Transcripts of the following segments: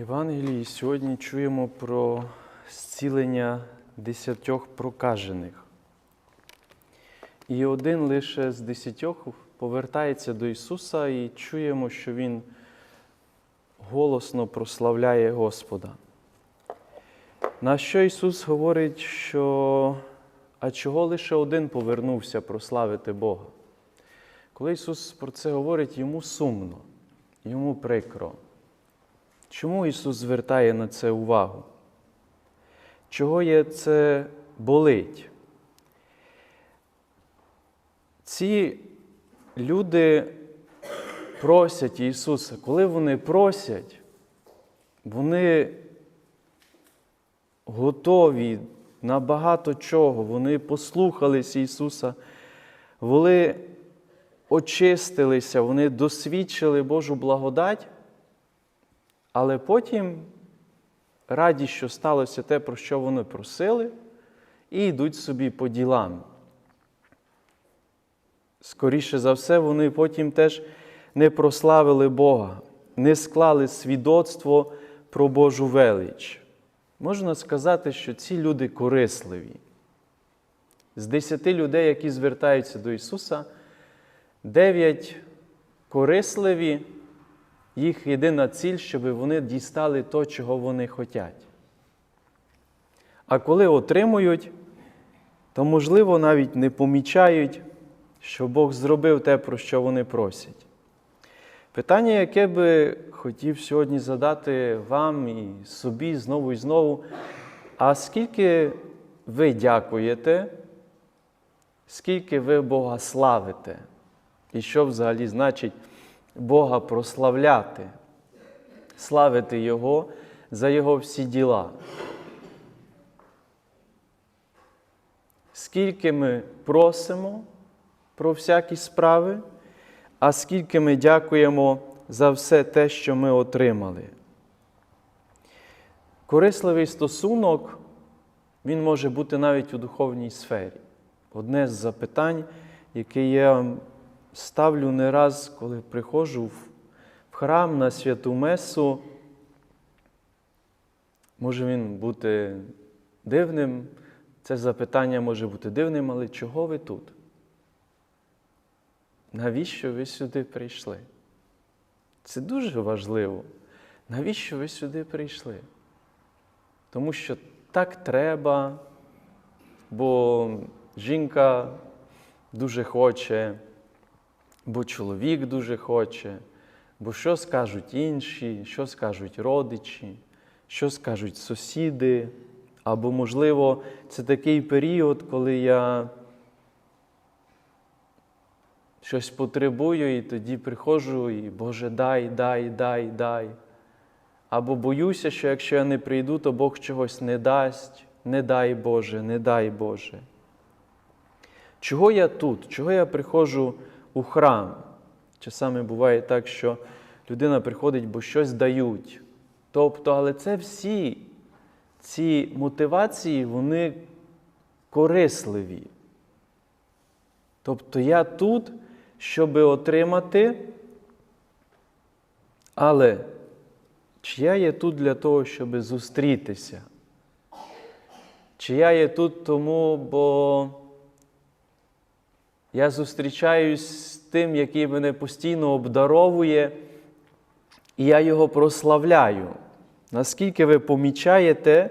Євангелії сьогодні чуємо про зцілення десятьох прокажених. І один лише з десятьох повертається до Ісуса і чуємо, що Він голосно прославляє Господа. На що Ісус говорить, що а чого лише один повернувся прославити Бога? Коли Ісус про це говорить, йому сумно, йому прикро. Чому Ісус звертає на це увагу? Чого є це болить? Ці люди просять Ісуса, коли вони просять, вони готові на багато чого, вони послухались Ісуса, вони очистилися, вони досвідчили Божу благодать. Але потім раді, що сталося те, про що вони просили, і йдуть собі по ділам. Скоріше за все, вони потім теж не прославили Бога, не склали свідоцтво про Божу велич. Можна сказати, що ці люди корисливі. З десяти людей, які звертаються до Ісуса, дев'ять корисливі їх єдина ціль, щоб вони дістали то, чого вони хочуть. А коли отримують, то, можливо, навіть не помічають, що Бог зробив те, про що вони просять. Питання, яке би хотів сьогодні задати вам і собі знову і знову, а скільки ви дякуєте, скільки ви Бога славите? І що взагалі значить Бога прославляти, славити Його за Його всі діла. Скільки ми просимо про всякі справи, а скільки ми дякуємо за все те, що ми отримали. Корисливий стосунок, він може бути навіть у духовній сфері. Одне з запитань, яке я ставлю не раз, коли приходжу в храм на святу Месу. Може він бути дивним, це запитання може бути дивним, але чого ви тут? Навіщо ви сюди прийшли? Це дуже важливо. Навіщо ви сюди прийшли? Тому що так треба, бо жінка дуже хоче бо чоловік дуже хоче, бо що скажуть інші, що скажуть родичі, що скажуть сусіди. Або, можливо, це такий період, коли я щось потребую, і тоді приходжу і Боже, дай, дай, дай, дай. Або боюся, що якщо я не прийду, то Бог чогось не дасть, не дай Боже, не дай Боже. Чого я тут? Чого я приходжу у храм? Часами буває так, що людина приходить, бо щось дають. Тобто, але це всі ці мотивації, вони корисливі. Тобто я тут, щоб отримати, але чи я є тут для того, щоб зустрітися? Чи я є тут тому, бо я зустрічаюсь з тим, який мене постійно обдаровує, і я його прославляю. Наскільки ви помічаєте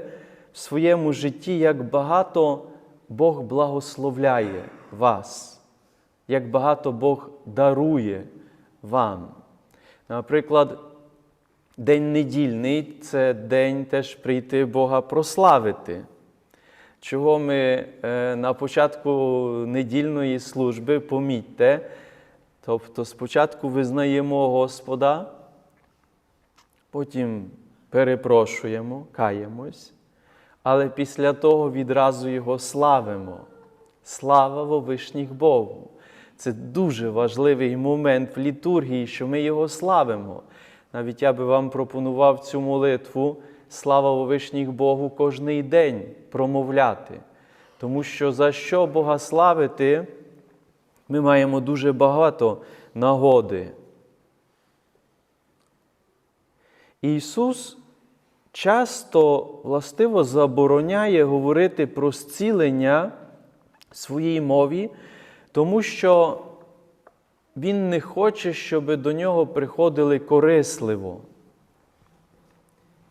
в своєму житті, як багато Бог благословляє вас, як багато Бог дарує вам. Наприклад, День недільний це день теж прийти Бога прославити. Чого ми е, на початку недільної служби помітьте, тобто спочатку визнаємо Господа, потім перепрошуємо, каємось, але після того відразу Його славимо. Слава вовишніх Богу. Це дуже важливий момент в літургії, що ми Його славимо. Навіть я би вам пропонував цю молитву слава Вовишніх Богу кожний день промовляти. Тому що за що Бога славити, ми маємо дуже багато нагоди. Ісус часто властиво забороняє говорити про зцілення своїй мові, тому що він не хоче, щоб до нього приходили корисливо.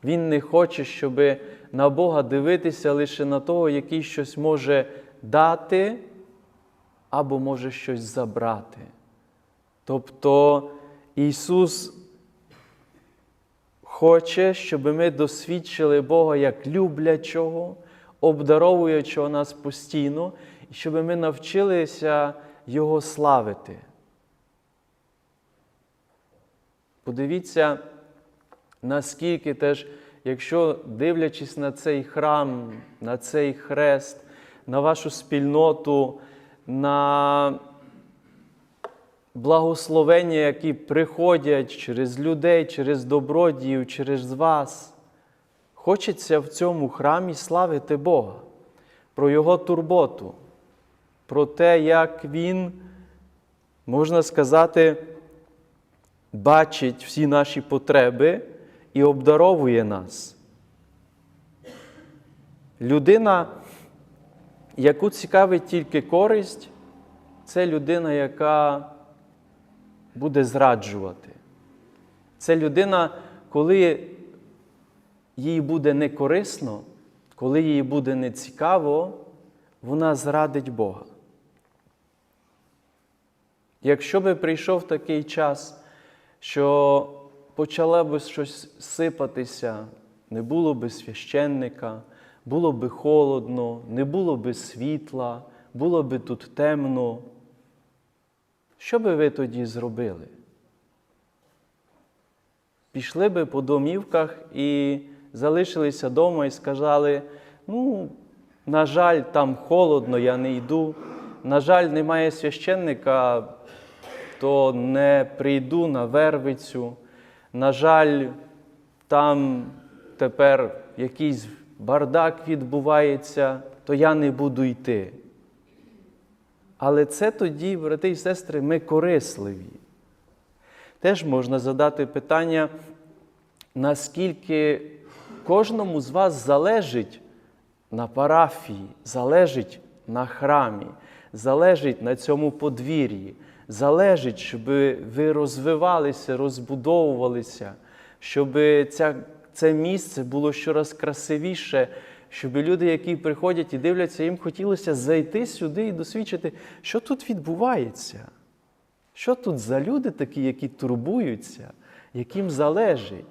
Він не хоче, щоб на Бога дивитися лише на того, який щось може дати або може щось забрати. Тобто Ісус хоче, щоб ми досвідчили Бога як люблячого, обдаровуючого нас постійно, і щоб ми навчилися Його славити. Подивіться, наскільки теж, якщо дивлячись на цей храм, на цей хрест, на вашу спільноту, на благословення, які приходять через людей, через добродіїв, через вас, хочеться в цьому храмі славити Бога, про Його турботу, про те, як Він, можна сказати, бачить всі наші потреби і обдаровує нас. Людина, яку цікавить тільки користь, це людина, яка буде зраджувати. Це людина, коли їй буде не корисно, коли їй буде не цікаво, вона зрадить Бога. Якщо би прийшов такий час, що почало би щось сипатися, не було би священника, було би холодно, не було би світла, було би тут темно. Що би ви тоді зробили? Пішли би по домівках і залишилися вдома і сказали, ну, на жаль, там холодно, я не йду. На жаль, немає священника, то не прийду на Вервицю. На жаль, там тепер якийсь бардак відбувається, то я не буду йти. Але це тоді, брати і сестри, ми корисливі. Теж можна задати питання, наскільки кожному з вас залежить на парафії, залежить на храмі, залежить на цьому подвір'ї, залежить, щоб ви розвивалися, розбудовувалися, щоб ця, це місце було щораз красивіше, щоб люди, які приходять і дивляться, їм хотілося зайти сюди і досвідчити, що тут відбувається. Що тут за люди такі, які турбуються, яким залежить,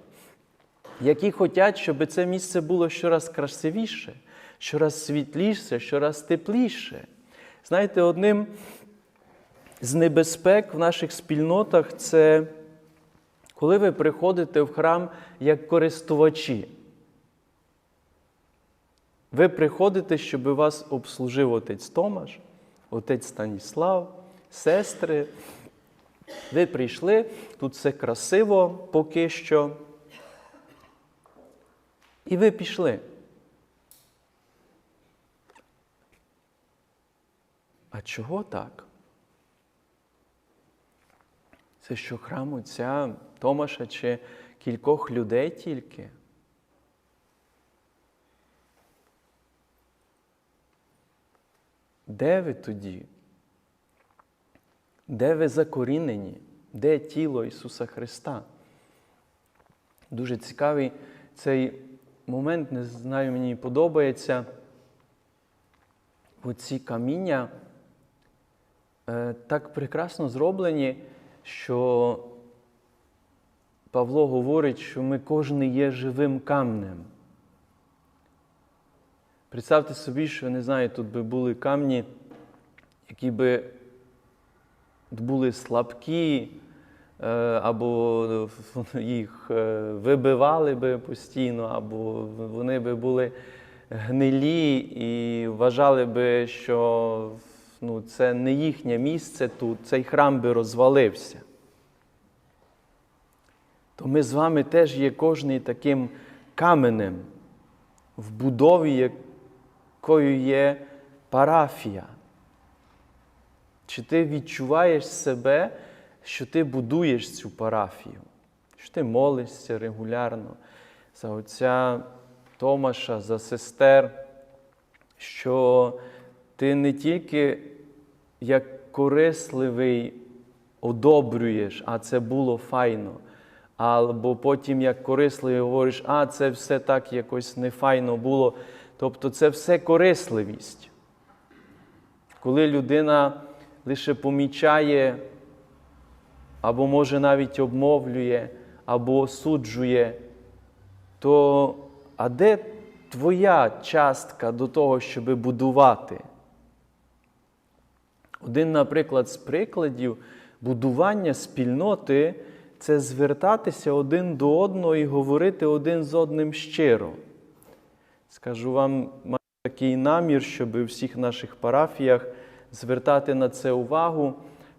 які хочуть, щоб це місце було щораз красивіше, щораз світліше, щораз тепліше. Знаєте, одним з небезпек в наших спільнотах це коли ви приходите в храм як користувачі. Ви приходите, щоб вас обслужив отець Томаш, отець Станіслав, сестри. Ви прийшли, тут все красиво поки що. І ви пішли. А чого так? Це що храм отця Томаша чи кількох людей тільки? Де ви тоді? Де ви закорінені? Де тіло Ісуса Христа? Дуже цікавий цей момент, не знаю, мені подобається. Оці каміння е, так прекрасно зроблені, що Павло говорить, що ми кожен є живим камнем. Представте собі, що не знаю, тут би були камні, які би були слабкі, е, або їх е, вибивали би постійно, або вони би були гнилі і вважали би, що ну, це не їхнє місце тут, цей храм би розвалився. То ми з вами теж є кожний таким каменем в будові, якою є парафія. Чи ти відчуваєш себе, що ти будуєш цю парафію, що ти молишся регулярно, за отця Томаша, за сестер, що ти не тільки як корисливий одобрюєш, а це було файно. Або потім, як корисливий, говориш, а це все так якось нефайно було. Тобто це все корисливість. Коли людина лише помічає, або може навіть обмовлює, або осуджує, то а де твоя частка до того, щоб будувати? Один, наприклад, з прикладів будування спільноти це звертатися один до одного і говорити один з одним щиро. Скажу вам, маю такий намір, щоб у всіх наших парафіях звертати на це увагу,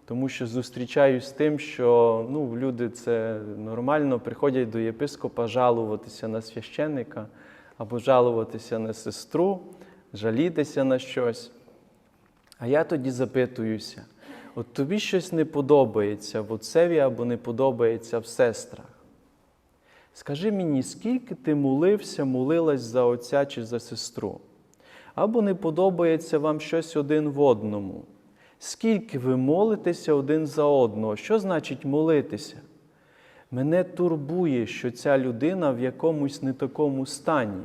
тому що зустрічаюсь з тим, що ну, люди це нормально приходять до єпископа жалуватися на священника або жалуватися на сестру, жалітися на щось. А я тоді запитуюся: от тобі щось не подобається в отцеві або не подобається в сестрах. Скажи мені, скільки ти молився, молилась за отця чи за сестру? Або не подобається вам щось один в одному? Скільки ви молитеся один за одного? Що значить молитися? Мене турбує, що ця людина в якомусь не такому стані.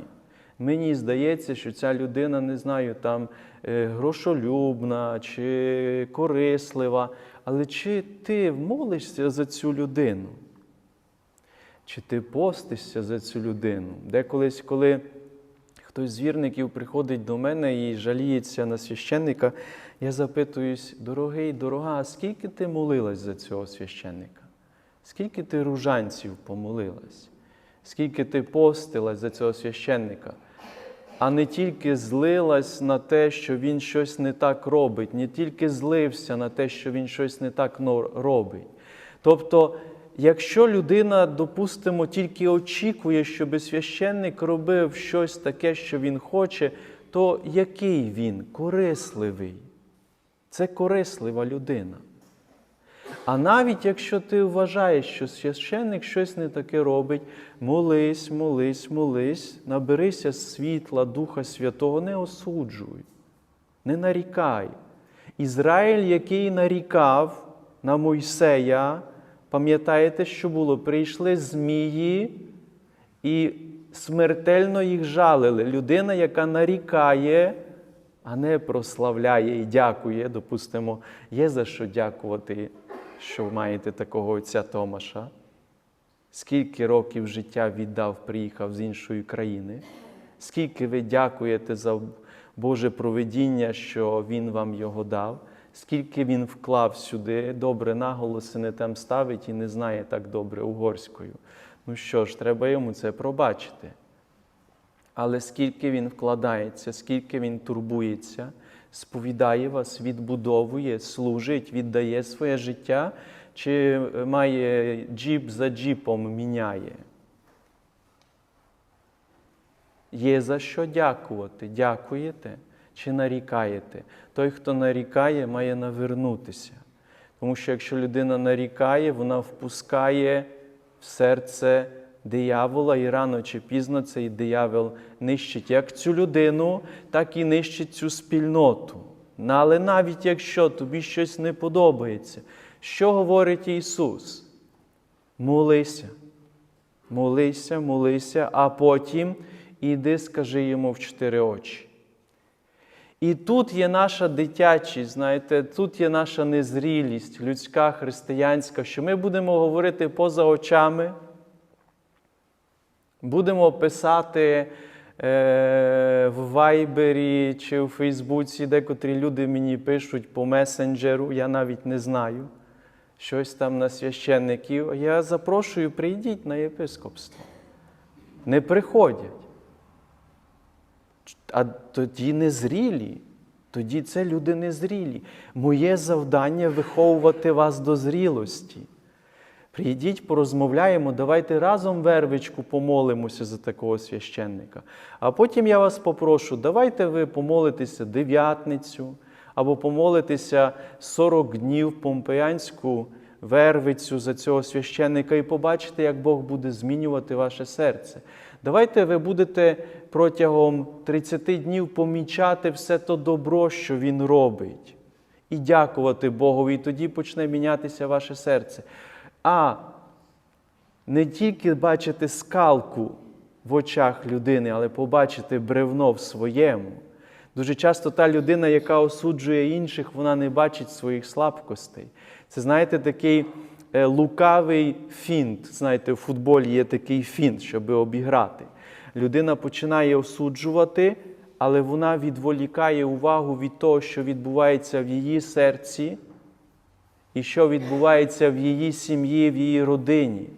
Мені здається, що ця людина, не знаю, там е, грошолюбна чи корислива. Але чи ти молишся за цю людину? Чи ти постишся за цю людину? Деколись, коли хтось з вірників приходить до мене і жаліється на священника, я запитуюсь, дорогий, дорога, скільки ти молилась за цього священника? Скільки ти ружанців помолилась? Скільки ти постилась за цього священника? А не тільки злилась на те, що він щось не так робить, не тільки злився на те, що він щось не так робить. Тобто, якщо людина, допустимо, тільки очікує, щоб священник робив щось таке, що він хоче, то який він? Корисливий. Це корислива людина. А навіть якщо ти вважаєш, що священник щось не таке робить, молись, молись, молись, наберися світла Духа Святого, не осуджуй, не нарікай. Ізраїль, який нарікав на Мойсея, пам'ятаєте, що було? Прийшли змії і смертельно їх жалили. Людина, яка нарікає, а не прославляє і дякує, допустимо, є за що дякувати що ви маєте такого отця Томаша, скільки років життя віддав, приїхав з іншої країни, скільки ви дякуєте за Боже проведіння, що Він вам його дав, скільки він вклав сюди, добре наголоси не там ставить і не знає так добре угорською. Ну що ж, треба йому це пробачити. Але скільки він вкладається, скільки він турбується сповідає вас, відбудовує, служить, віддає своє життя, чи має джіп за джіпом міняє. Є за що дякувати. Дякуєте чи нарікаєте? Той, хто нарікає, має навернутися. Тому що якщо людина нарікає, вона впускає в серце диявола, і рано чи пізно цей диявол нищить як цю людину, так і нищить цю спільноту. Але навіть якщо тобі щось не подобається, що говорить Ісус? Молися, молися, молися, а потім іди, скажи йому в чотири очі. І тут є наша дитячість, знаєте, тут є наша незрілість, людська, християнська, що ми будемо говорити поза очами. Будемо писати е, в Вайбері чи в Фейсбуці, декотрі люди мені пишуть по месенджеру, я навіть не знаю, щось там на священників. Я запрошую, прийдіть на єпископство. Не приходять. А тоді незрілі. Тоді це люди незрілі. Моє завдання виховувати вас до зрілості. Прийдіть, порозмовляємо, давайте разом вервичку помолимося за такого священника. А потім я вас попрошу, давайте ви помолитеся дев'ятницю або помолитеся 40 днів помпеянську вервицю за цього священника і побачите, як Бог буде змінювати ваше серце. Давайте ви будете протягом 30 днів помічати все то добро, що Він робить, і дякувати Богові, і тоді почне мінятися ваше серце. А не тільки бачити скалку в очах людини, але побачити бревно в своєму. Дуже часто та людина, яка осуджує інших, вона не бачить своїх слабкостей. Це, знаєте, такий е, лукавий фінт. Знаєте, у футболі є такий фінт, щоб обіграти. Людина починає осуджувати, але вона відволікає увагу від того, що відбувається в її серці, і що відбувається в її сім'ї, в її родині.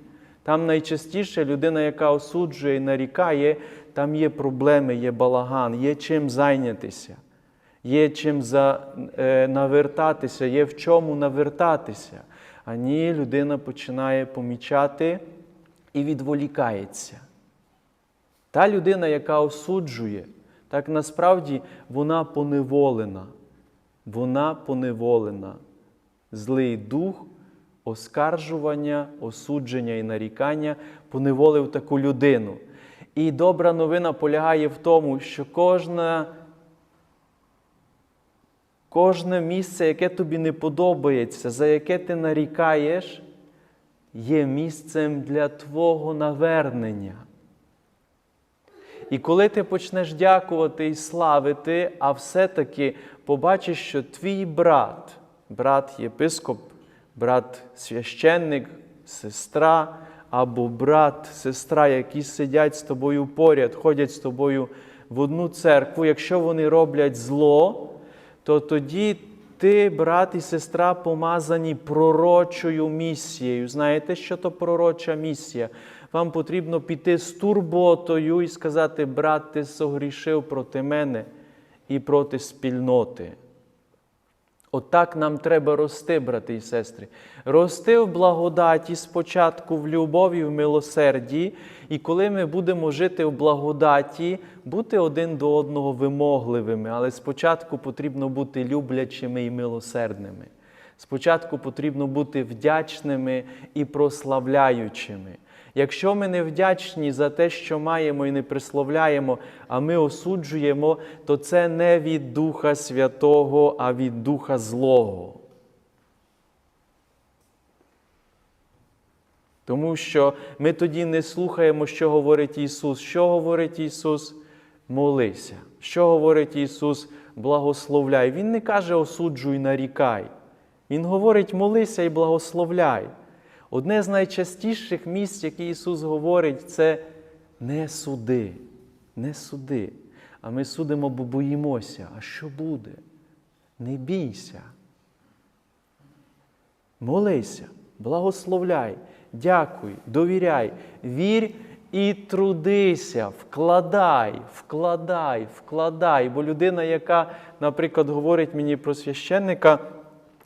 Там найчастіше людина, яка осуджує і нарікає, там є проблеми, є балаган, є чим зайнятися, є чим за, е, навертатися, є в чому навертатися. А ні, людина починає помічати і відволікається. Та людина, яка осуджує, так насправді вона поневолена. Вона поневолена. Злий дух, оскаржування, осудження і нарікання поневолив таку людину. І добра новина полягає в тому, що кожна, кожне місце, яке тобі не подобається, за яке ти нарікаєш, є місцем для твого навернення. І коли ти почнеш дякувати і славити, а все-таки побачиш, що твій брат, брат єпископ, брат священник, сестра або брат, сестра, які сидять з тобою поряд, ходять з тобою в одну церкву, якщо вони роблять зло, то тоді ти, брат і сестра, помазані пророчою місією. Знаєте, що то пророча місія? Вам потрібно піти з турботою і сказати, брат, ти согрішив проти мене і проти спільноти. Отак нам треба рости, брати і сестри. Рости в благодаті спочатку в любові, в милосерді, і коли ми будемо жити в благодаті, бути один до одного вимогливими, але спочатку потрібно бути люблячими і милосердними. Спочатку потрібно бути вдячними і прославляючими. Якщо ми не вдячні за те, що маємо і не присловляємо, а ми осуджуємо, то це не від Духа Святого, а від Духа Злого. Тому що ми тоді не слухаємо, що говорить Ісус. Що говорить Ісус? Молися. Що говорить Ісус? Благословляй. Він не каже осуджуй, нарікай. Він говорить молися і благословляй. Одне з найчастіших місць, які Ісус говорить, це не суди, не суди. А ми судимо, бо боїмося. А що буде? Не бійся. Молися, благословляй, дякуй, довіряй, вір і трудися, вкладай, вкладай, вкладай. Бо людина, яка, наприклад, говорить мені про священника,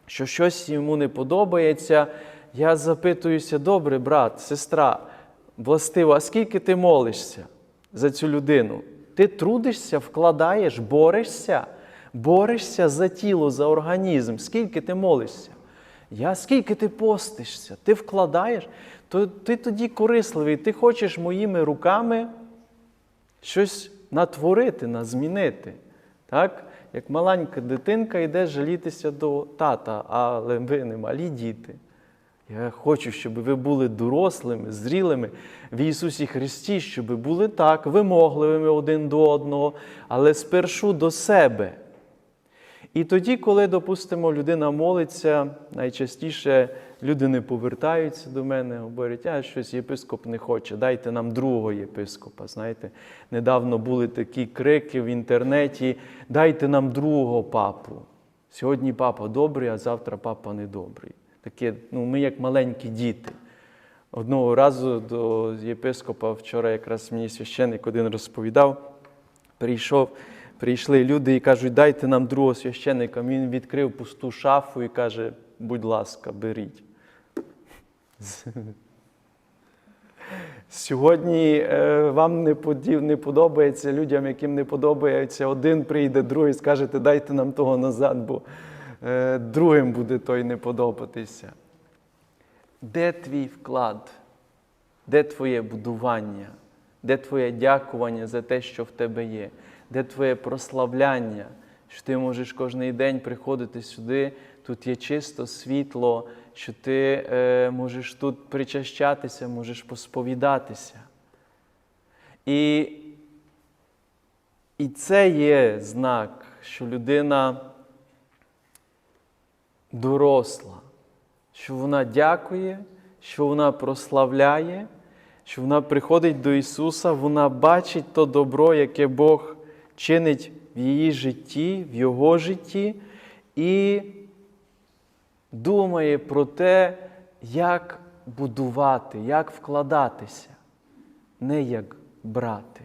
що щось йому не подобається, я запитуюся, добре, брат, сестра, властиво, а скільки ти молишся за цю людину? Ти трудишся, вкладаєш, борешся, борешся за тіло, за організм. Скільки ти молишся? Я скільки ти постишся, ти вкладаєш, то ти тоді корисливий, ти хочеш моїми руками щось натворити, назмінити. Так? Як маленька дитинка йде жалітися до тата, але ви не малі діти. Я хочу, щоб ви були дорослими, зрілими в Ісусі Христі, щоб були так вимогливими один до одного, але спершу до себе. І тоді, коли, допустимо, людина молиться, найчастіше люди не повертаються до мене, говорять, а щось єпископ не хоче, дайте нам другого єпископа. Знаєте, недавно були такі крики в інтернеті, дайте нам другого папу. Сьогодні папа добрий, а завтра папа недобрий. Таке, ну, ми як маленькі діти. Одного разу до єпископа вчора якраз мені священник один розповідав, прийшов, прийшли люди і кажуть, дайте нам другого священника. Він відкрив пусту шафу і каже, будь ласка, беріть. Сьогодні е, вам не не подобається людям, яким не подобається, один прийде, другий скажете, дайте нам того назад, бо другим буде той не подобатися. Де твій вклад? Де твоє будування? Де твоє дякування за те, що в тебе є? Де твоє прославляння, що ти можеш кожен день приходити сюди, тут є чисто світло, що ти е, можеш тут причащатися, можеш посповідатися. І, і це є знак, що людина доросла, що вона дякує, що вона прославляє, що вона приходить до Ісуса, вона бачить то добро, яке Бог чинить в її житті, в Його житті, і думає про те, як будувати, як вкладатися, не як брати.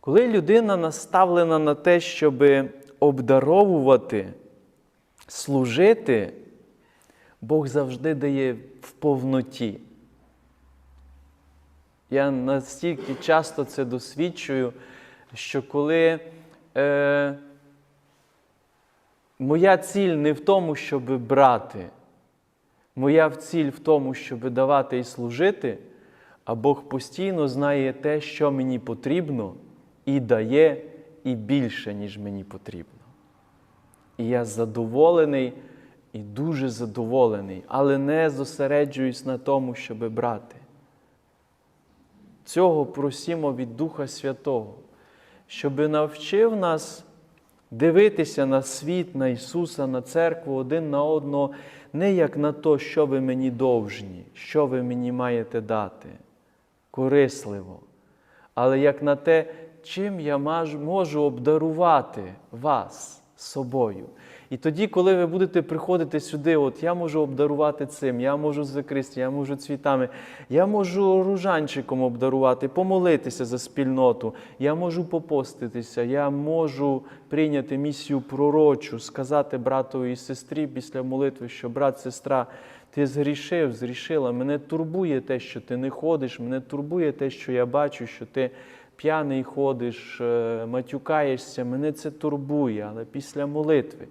Коли людина наставлена на те, щоб обдаровувати, служити, Бог завжди дає в повноті. Я настільки часто це досвідчую, що коли е, моя ціль не в тому, щоб брати, моя ціль в тому, щоб давати і служити, а Бог постійно знає те, що мені потрібно, і дає і більше, ніж мені потрібно. І я задоволений і дуже задоволений, але не зосереджуюсь на тому, щоб брати. Цього просімо від Духа Святого, щоб навчив нас дивитися на світ, на Ісуса, на церкву один на одного, не як на то, що ви мені довжні, що ви мені маєте дати, корисливо, але як на те, чим я можу обдарувати вас собою. І тоді, коли ви будете приходити сюди, от я можу обдарувати цим, я можу закристи, я можу цвітами, я можу ружанчиком обдарувати, помолитися за спільноту, я можу попоститися, я можу прийняти місію пророчу, сказати братові і сестрі після молитви, що брат, сестра, ти згрішив, згрішила. Мене турбує те, що ти не ходиш, мене турбує те, що я бачу, що ти п'яний ходиш, е, матюкаєшся, мене це турбує, але після молитви.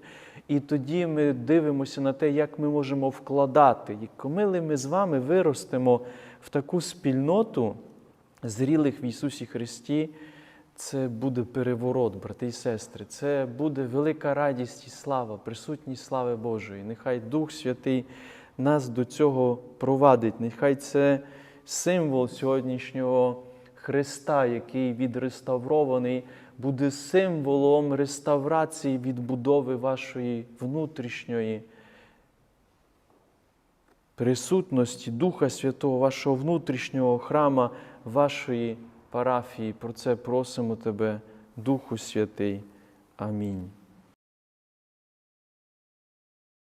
І тоді ми дивимося на те, як ми можемо вкладати. І коли ми з вами виростемо в таку спільноту зрілих в Ісусі Христі, це буде переворот, брати і сестри. Це буде велика радість і слава, присутність слави Божої. Нехай Дух Святий нас до цього провадить. Нехай це символ сьогоднішнього. Христа, який відреставрований, буде символом реставрації відбудови вашої внутрішньої присутності Духа Святого, вашого внутрішнього храма, вашої парафії. Про це просимо Тебе, Духу Святий. Амінь.